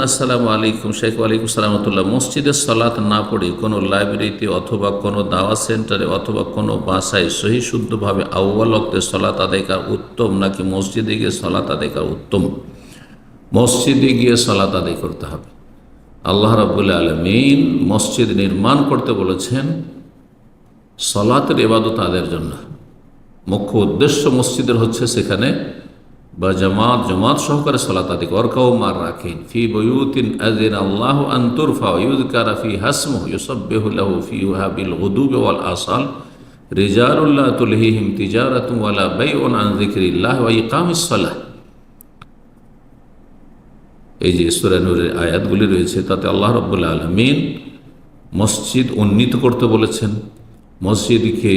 আসসালামু আলাইকুম, শেখ ওয়ালাইকুম সালামতুল্লাহ মসজিদের সলাৎ না পড়ে কোনো লাইব্রেরিতে অথবা কোনো দাওয়া সেন্টারে অথবা কোনো বাসায় সহি শুদ্ধভাবে আউ্বাল অক্তে সলাৎ আদায় উত্তম নাকি মসজিদে গিয়ে সলাৎ আদায় উত্তম? মসজিদে গিয়ে সলাৎ আদায় করতে হবে। আল্লাহ রাবুল্লাহ আলমিন মসজিদ নির্মাণ করতে বলেছেন, সলাতের এবাদত আদায়ের জন্য। মুখ্য উদ্দেশ্য মসজিদের হচ্ছে সেখানে বা জামাত জামাত সহকারে সলাত আদি অরকাও মার রাখেন ফি বয়ুতিন আদিন আল্লাহ আন্তুরফা ইউদকারা ফি হাসমু ইউসব্বিহু লাহু ফি ওয়াবিল গুদুবি ওয়াল আসাল। রিজালুল্লাহ তুলহিহিম তিজারাতুম ওয়ালা বাইউন আন যিকরিল্লাহ ওয়া ইকামিস সালাহ। এই যে সূরা নূরের আয়াতগুলি রয়েছে, তাতে আল্লাহ রাব্বুল আলামিন মসজিদ উন্নীত করতে বলেছেন, মসজিদকে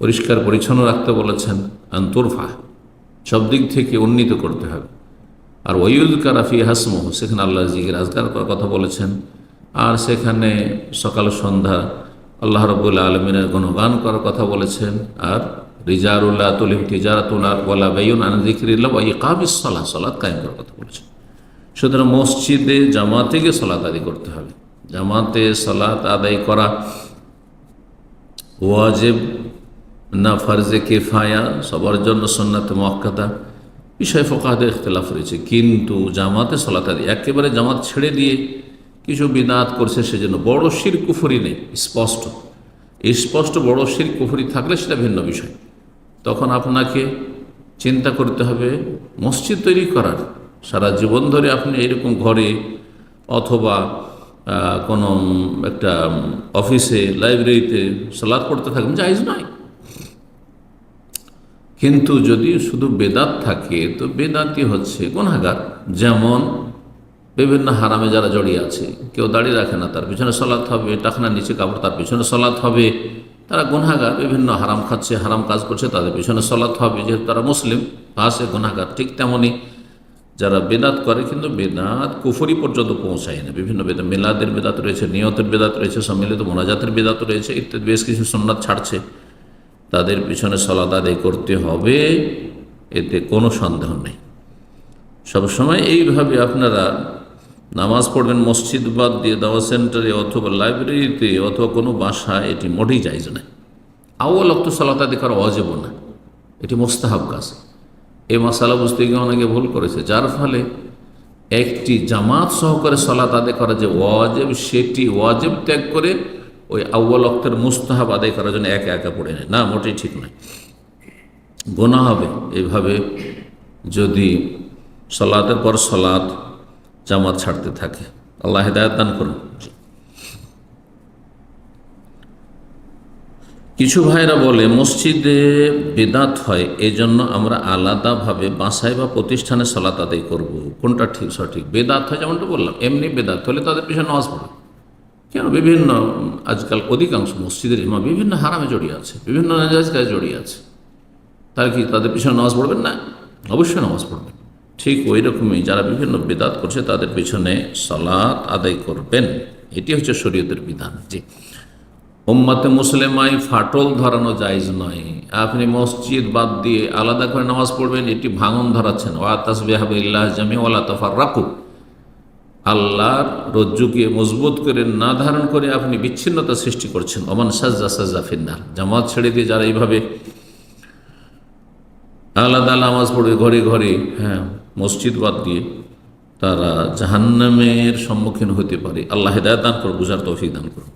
পরিষ্কার পরিচ্ছন্ন রাখতে বলেছেন আন্তরফা সব দিক থেকে উন্নীত করতে হবে। আর ওয়ুদ কারাফি হাসমহ, সেখানে আল্লাহ জিগের আজগার করার কথা বলেছেন, আর সেখানে সকাল সন্ধ্যা আল্লাহ রবুল্লা আলমিনের গণগান করার কথা বলেছেন, আর রিজারুল্লাহ তুলিম তিজারাতুল্লাহ ওয়ালা বেয়ুন আনজিকিল্লা ওয়া ইকাবিস সলাহ সলাৎ কায়েম করার কথা বলেছেন। সুতরাং মসজিদে, জামাতে গিয়ে আদায় করতে হবে। জামাতে সলাৎ আদায় করা ওয়াজেব না ফার্জে কেফায়া, সবার জন্য সন্ন্যাতে মক্কাদা বিষয় ফোকাহাদের ইখতলাফ রয়েছে, কিন্তু জামাতে সলাতাদি একেবারে জামাত ছেড়ে দিয়ে কিছু বিনাত করছে সেজন্য বড় শির কুফরি নেই, স্পষ্ট। স্পষ্ট বড় শির কুফরি থাকলে সেটা ভিন্ন বিষয়। তখন আপনাকে চিন্তা করতে হবে, মসজিদ তৈরি করার, সারা জীবন ধরে আপনি এরকম ঘরে অথবা কোনো একটা অফিসে, লাইব্রেরিতে সালাদ পড়তে থাকবেন, জায়জ নয়। কিন্তু যদি শুধু বেদাত থাকে, তো বেদাতি হচ্ছে গুণাগার যেমন বিভিন্ন হারামে যারা জড়িয়ে আছে, কেউ দাঁড়িয়ে রাখে না, তার পিছনে সলাৎ হবে, টাকনার নিচে কাপড় তার পিছনে সলাৎ হবে। তারা গুণাগার বিভিন্ন হারাম খাচ্ছে, হারাম কাজ করছে, তাদের পিছনে সলাৎ হবে। যেহেতু তারা মুসলিম, পাশে গুণাগার ঠিক তেমনই। যারা বেদাত করে, কিন্তু বেদাত কুফরি পর্যন্ত পৌঁছায় না। বিভিন্ন বেদাত মেলাদের বেদাত রয়েছে, নিয়তের বেদাত রয়েছে, সম্মিলিত মোনাজাতের বেদাত রয়েছে, ইত্যাদি, বেশ কিছু সন্ন্যাত ছাড়ছে। তাদের পিছনে সলাদ আদায় করতে হবে, এতে কোনো সন্দেহ নেই। সবসময় এইভাবে আপনারা নামাজ পড়বেন, মসজিদ বাদ দিয়ে দাওয়া সেন্টারে অথবা লাইব্রেরিতে অথবা কোনো বাসায়, এটি মোটেই যাইজ না আউ্ল অক্ত সলাত আদি করা অজেব না, এটি মোস্তাহাব কাজ। এই মশালা বুঝতে গিয়ে অনেকে ভুল করেছে, যার ফলে একটি জামাত সহকারে সলাত আদায় করা যে ওয়াজেব, সেটি ওয়াজেব ত্যাগ করে ওই আউ্বাল অক্তের মুস্তাহাব আদায় করার জন্য একা একা পড়ে নেয়। না, মোটেই ঠিক নয়। গোনা হবে এইভাবে যদি সলাতের পর সলাৎ জামাত ছাড়তে থাকে। আল্লাহ হেদায়ত দান করুন। কিছু ভাইরা বলে, মসজিদে বেদাত হয় এই জন্য আমরা আলাদাভাবে বাসায় বা প্রতিষ্ঠানে সলাত আদায় করব। কোনটা ঠিক, সঠিক? বেদাত হয় যেমনটা বললাম, এমনি বেদাত হলে তাদের পিছনে নামাজ পড়বে কেন? বিভিন্ন, আজকাল অধিকাংশ মসজিদের ইমা বিভিন্ন হারামে জড়িয়ে আছে, বিভিন্ন নাজাজ কাজে জড়িয়ে আছে। তারা কি তাদের পিছনে নামাজ পড়বেন না? অবশ্যই নামাজ পড়বেন। ঠিক ওই রকমই যারা বিভিন্ন বেদাত করছে, তাদের পিছনে সলাৎ আদায় করবেন। এটি হচ্ছে শরীয়তের বিধান। জি। ওম্মাতে মুসলিমাই ফাটল ধরানো জায়জ নয়। আপনি মসজিদ বাদ দিয়ে আলাদা করে নামাজ পড়বেন, এটি ভাঙন ধরাচ্ছেন ওয়া তাসবিহাব ইল্লাহ জামি ওয়ালা তফার রাখুক আল্লাহর রজ্জুকে মজবুত করে না ধারণ করে আপনি বিচ্ছিন্নতা সৃষ্টি করছেন। অমান সাজা সাজা ফিন্নার। জামাত ছেড়ে দিয়ে যারা এইভাবে আলাদা নামাজ পড়ে ঘরে ঘরে হ্যাঁ মসজিদ বাদ দিয়ে তারা জাহান্নামের সম্মুখীন হতে পারে। আল্লাহ হেদায়ত দান করো বুঝার তৌফিক দান করো